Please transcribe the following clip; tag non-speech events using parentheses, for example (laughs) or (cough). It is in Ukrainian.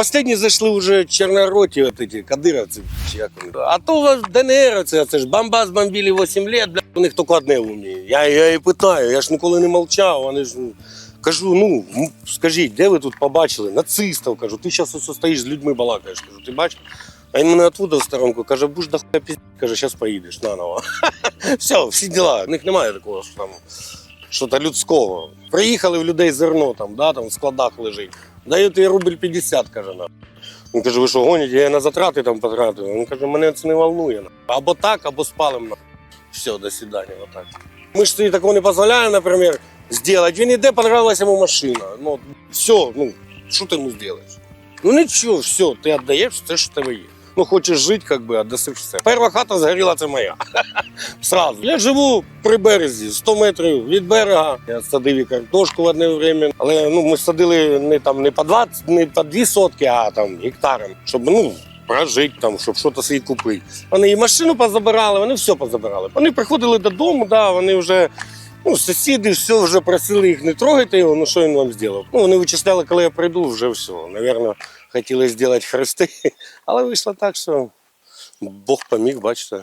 Последні зайшли вже чорнороті, от эти, кадировці, як. А то у ДНР, це ж бомбас бомбили 8 років, бля, у них тільки одне вміє. Я, я і питаю, я ж ніколи не мовчав, вони ж... ну, Кажу, ну скажіть, де ви тут побачили? Нацистів, кажу, ти зараз стоїш з людьми балакаєш. Кажу, ти бачиш? А він мене отвуда в сторонку каже, будеш до хуя пізді, каже, зараз поїдеш наново. (laughs) Все, всі діла. В них немає такого, що там що-то людського. Приїхали в людей зерно там, да, там в складах лежить. Дають їй рубль 50, каже нам. Він каже, ви що гоніте, я на затрати там потратив. Він каже, мене це не волнує. Або так, або спалим. на». Все, до свидання. Отак. Ми ж собі такого не дозволяємо, наприклад, зробити. Він іде, понравилась йому машина. Ну, все, ну, що ти йому зробиш? Ну нічого, все, ти віддаєш все, що тебе є. Ну, хочеш жити, як би, віддаси все. Перша хата згоріла, це моя. (laughs) Сразу. Я живу при березі, 100 метрів від берега. Я садив і картошку в одне время. Але ну, ми садили не там не по 20, не по 2 сотки, а там гектаром, щоб ну. Прожити там, щоб щось собі купити. Вони і машину позабирали, вони все позабирали. Вони приходили додому, да, вони вже ну, сусіди все вже просили їх не трогайте його, ну що він вам зробив? Ну, вони вичисляли, коли я прийду, вже все. Навірно, хотіли зробити хрести, (laughs) але вийшло так, що Бог поміг, бачите.